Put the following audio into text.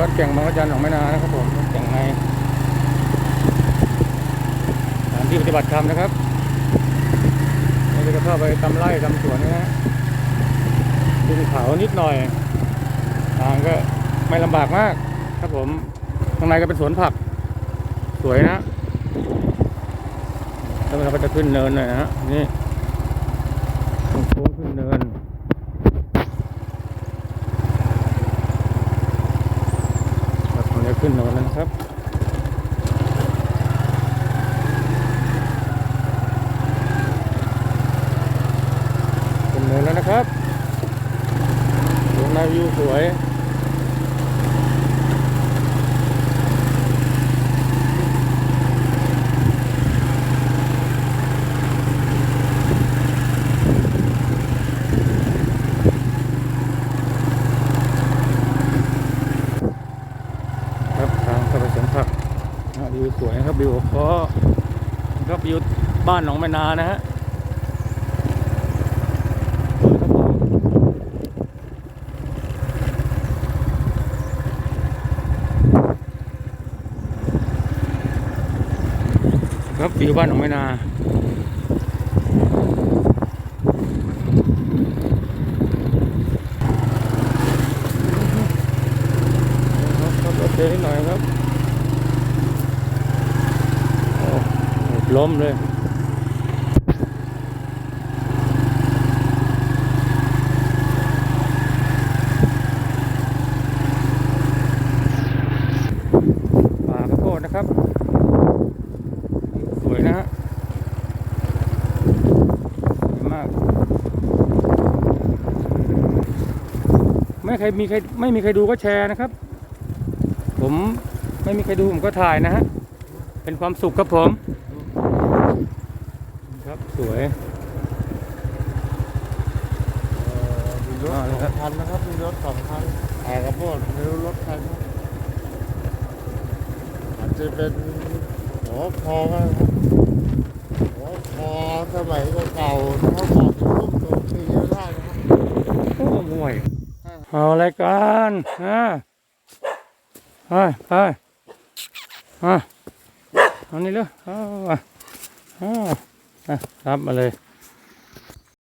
วัดแก่งบางระจันหนองแม่นานะครับผมแก่งในสถานที่ปฏิบัติธรรมนะครับเราจะเข้าไปทำไร่ทำสวนนะฮะขึ้นเขานิดหน่อยทางก็ไม่ลำบากมากครับผมข้างในก็เป็นสวนผัก สวยนะแล้วเราก็จะขึ้นเนินหน่อยนะฮะนี่โค้งนิน ครับผมจะ ขึ้นนอนแล้วนะครับขึ้นเนินแล้วนะครับลงนาวิวสวย ครับทางเข้าไปสวนผักนะ วิวสวยนะครับวิวก็ครับวิวบ้านหนองแม่นานะฮะครับผมครับวิวบ้านหนองแม่นาครับรถเดินหน่อยครับโอ้ ล้มเลยป่าข้าวโพดนะครับ สวยนะฮะสวยมาก ไม่ใครมีใครไม่มีใครดูก็แชร์นะครับ ผมไม่มีใครดูผมก็ถ่ายนะฮะ เป็นความสุขครับผม ครับ สวยมีรถสองคันนะครับมีรถสองคันถ่ายกระโพดไม่รู้รถใครนะอาจจะเป็นหัวคอก็ได้ครับหัวคอสมัยเก่าๆเขาบอกเป็นรูปตัวปีก็ได้นะครับโอ้ห่วยเอารายการฮะไปไปมาเอานี่เลยเอามาเอา นะครับมาเลย